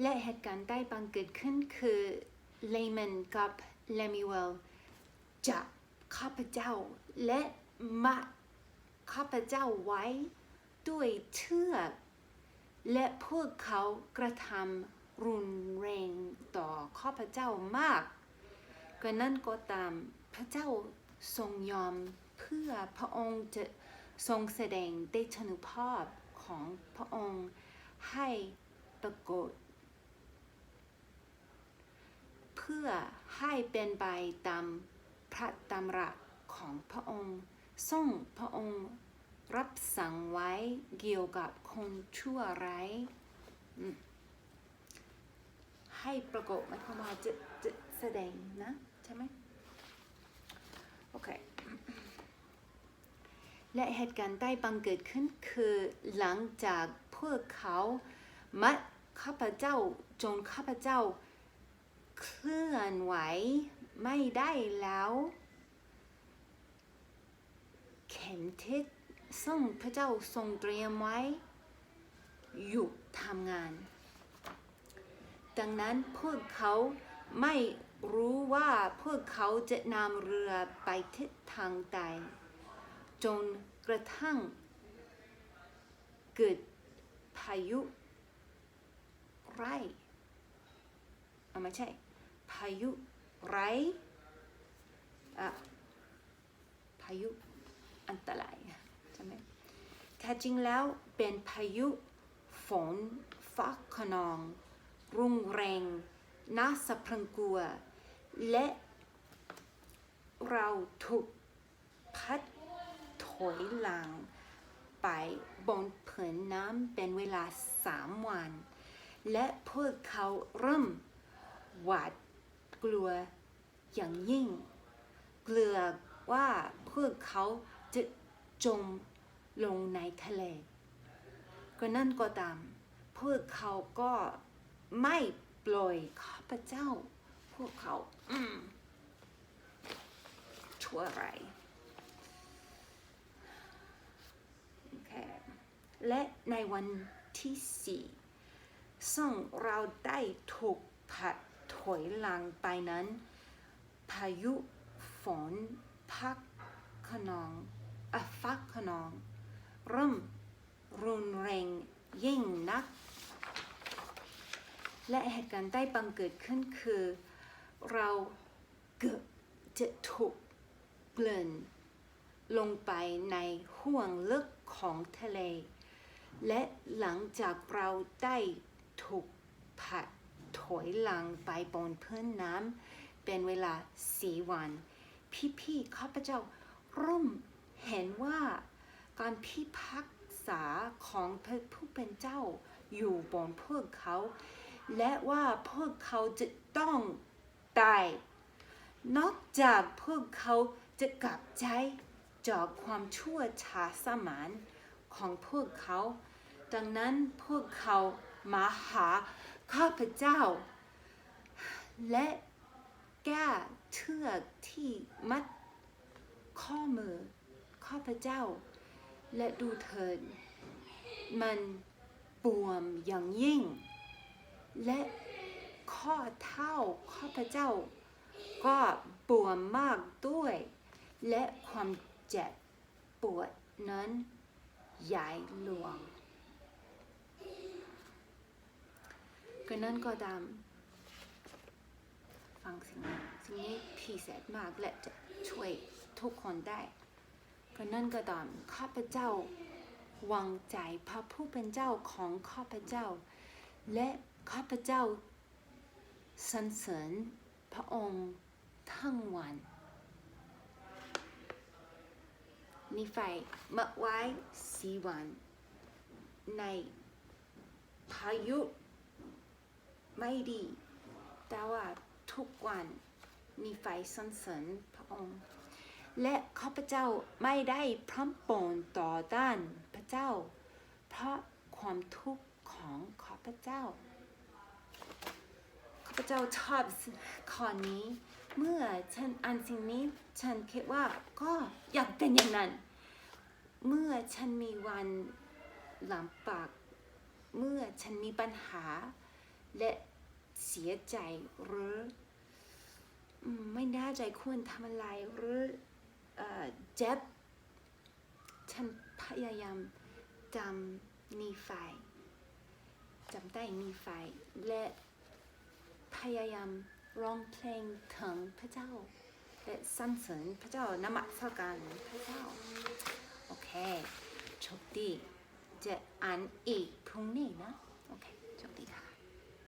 และเหตุการณ์ได้บังเกิดขึ้นคือเลแมนกับเลมิเวลจับข้าพเจ้า และมัดข้าพเจ้าไว้ด้วยเชือกและพวกเขากระทำรุนแรงต่อข้าพเจ้ามากกระนั้นก็ตามพระเจ้าทรงยอมเพื่อพระองค์จะทรงแสดงเดชนุภาพของพระองค์ให้ปรากฏ เพื่อให้เป็นไปตามพระตำรัสของพระองค์ทรงพระองค์รับสั่งไว้เกี่ยวกับคนชั่วร้ายให้ปรากฏหมายความว่าจะจะแสดงนะใช่ไหมโอเคและเหตุการณ์ได้บังเกิดขึ้นคือหลังจากพวกเขามัดข้าพเจ้าจนข้าพเจ้า เคลื่อนไหวไม่ได้แล้ว เข็มทิศซึ่งพระเจ้าทรงเตรียมไว้ หยุดทำงาน ดังนั้นพวกเขาไม่รู้ว่าพวกเขาจะนำเรือไปทิศทางใดจนกระทั่ง เกิดพายุ ไร้ เอาไม่ใช่ พายุไร้อะพายุอันตรายใช่ไหมแท้จริงแล้วเป็นพายุฝนฟ้าขนอง รุนแรงน่าสะพรึงกลัว และเราถูกพัดถอยหลังไปบนผืนน้ำเป็นเวลาสามวัน และพวกเขาเริ่ม หวาดกลัวอย่างยิ่ง เกลือว่าพวกเขาจะจมลงในทะเลก็นั่นก็ตามพวกเขาก็ไม่ปล่อยข้าพเจ้า พวกเขาอืมชั่วไรายโอเคและในวันที่สี่ซึ่งเราได้ถูกผัด ถอยหลังไปนั้น พายุฝนพักขนองอฟักขนอง เริ่มรุนแรงยิ่งนัก และเหตุการณ์ได้บังเกิดขึ้นคือ เราเกือบจะถูกเปลี่นลงไปในห่วงลึกของทะเล และหลังจากเราได้ถูกผัด ถอยหลังไปบนพื้นน้ำเป็นเวลาสี่วัน พี่ๆข้าพเจ้าร่มเห็นว่าการพิพักษาของพระผู้เป็นเจ้าอยู่บนพวกเขา และว่าพวกเขาจะต้องตาย นอกจากพวกเขาจะกลับใจจากความชั่วช้าสมานของพวกเขา ดังนั้นพวกเขามาหา ข้าพเจ้า และแก้เชือกที่มัดข้อมือข้าพเจ้า และดูเถิดมันบวมอย่างยิ่ง และข้อเท้าข้าพเจ้า ก็บวมมากด้วย และความเจ็บปวดนั้นใหญ่หลวง ก็นั่นก็ตามฟังสิ่งนี้สิ่งนี้พิเศษมากและจะช่วยทุกคนได้ก็นั่นก็ตามข้าพเจ้าวางใจพระผู้เป็นเจ้าของข้าพเจ้า และข้าพเจ้าสรรเสริญพระองค์ทั้งวันนี่ไฟมื่อไว้สีวันในพายุ ไม่ดี แต่ว่าทุกวันมีไฟสรรเสริญพระองค์ และข้าพเจ้าไม่ได้พร้อมปนต่อต้านพระเจ้า เพราะความทุกข์ของข้าพเจ้าข้าพเจ้าชอบข้อนี้ เมื่อฉันอ่านสิ่งนี้ฉันคิดว่าก็อยากเป็นอย่างนั้น เมื่อฉันมีวันลำบากเมื่อฉันมีปัญหา และเสียใจหรือไม่น่าใจควรทำอะไรหรือเจ็บฉันพยายามจำนิไฟจำได้นิไฟและพยายามร้องเพลงถึงพระเจ้าและสรรเสริญพระเจ้านมัสการพระเจ้าโอเคโชคดีจะอ่านอีกพรุ่งนี้นะโอเค